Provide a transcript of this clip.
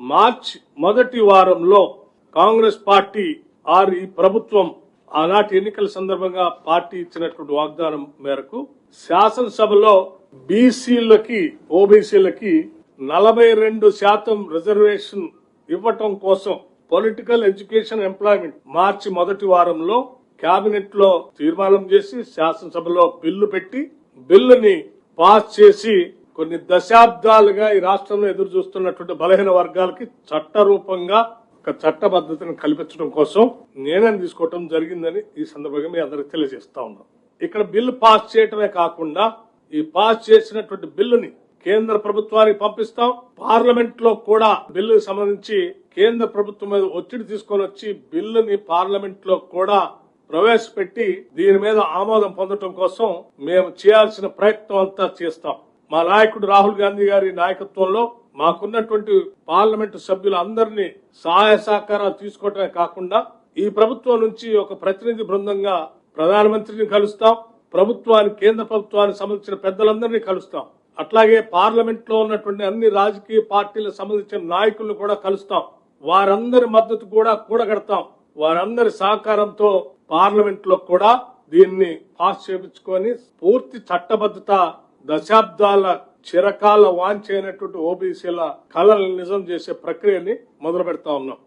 March మొదటి వారంలో Congress party or ఈ ప్రభుత్వం ఆనాటి ఎన్నికల సందర్భంగా పార్టీ ఇచ్చినటువంటి వాగ్దానం మేరకు శాసనసభలో బీసీలకి ఓబీసీలకి నలభై రెండు శాతం రిజర్వేషన్ ఇవ్వటం కోసం పొలిటికల్ ఎడ్యుకేషన్ ఎంప్లాయ్మెంట్ మార్చి మొదటి వారంలో కేబినెట్లో తీర్మానం చేసి శాసనసభలో బిల్లు పెట్టి బిల్లుని పాస్ చేసి కొన్ని దశాబ్దాలుగా ఈ రాష్ట్రంలో ఎదురు చూస్తున్నటువంటి బలహీన వర్గాలకి చట్టరూపంగా ఒక చట్ట పద్ధతిని కల్పించడం కోసం నిర్ణయం తీసుకోవటం జరిగిందని ఈ సందర్భంగా మీ అందరికి తెలియజేస్తా ఉన్నాం. ఇక్కడ బిల్లు పాస్ చేయటమే కాకుండా ఈ పాస్ చేసినటువంటి బిల్లుని కేంద్ర ప్రభుత్వానికి పంపిస్తాం. పార్లమెంట్లో కూడా బిల్లు సంబంధించి కేంద్ర ప్రభుత్వం మీద ఒత్తిడి తీసుకొని వచ్చి బిల్లుని పార్లమెంట్లో కూడా ప్రవేశపెట్టి దీని మీద ఆమోదం పొందడం కోసం మేము చేయాల్సిన ప్రయత్నం అంతా చేస్తాం. మా నాయకుడు రాహుల్ గాంధీ గారి నాయకత్వంలో మాకున్నటువంటి పార్లమెంటు సభ్యులందరినీ సహాయ సహకారాలు తీసుకోవటమే కాకుండా ఈ ప్రభుత్వం నుంచి ఒక ప్రతినిధి బృందంగా ప్రధానమంత్రిని కలుస్తాం. ప్రభుత్వానికి కేంద్ర ప్రభుత్వానికి సంబంధించిన పెద్దలందరినీ కలుస్తాం. అట్లాగే పార్లమెంట్లో ఉన్నటువంటి అన్ని రాజకీయ పార్టీలకు సంబంధించిన నాయకులను కూడా కలుస్తాం. వారందరి మద్దతు కూడా కూడగడతాం. వారందరి సహకారంతో పార్లమెంట్లో కూడా దీన్ని పాస్ చేపించుకొని పూర్తి చట్టబద్ధత దశాబ్దాల చిరకాల వాంఛైనటువంటి ఓబీసీల కళలను నిజం చేసే ప్రక్రియని మొదలు పెడతా ఉన్నాం.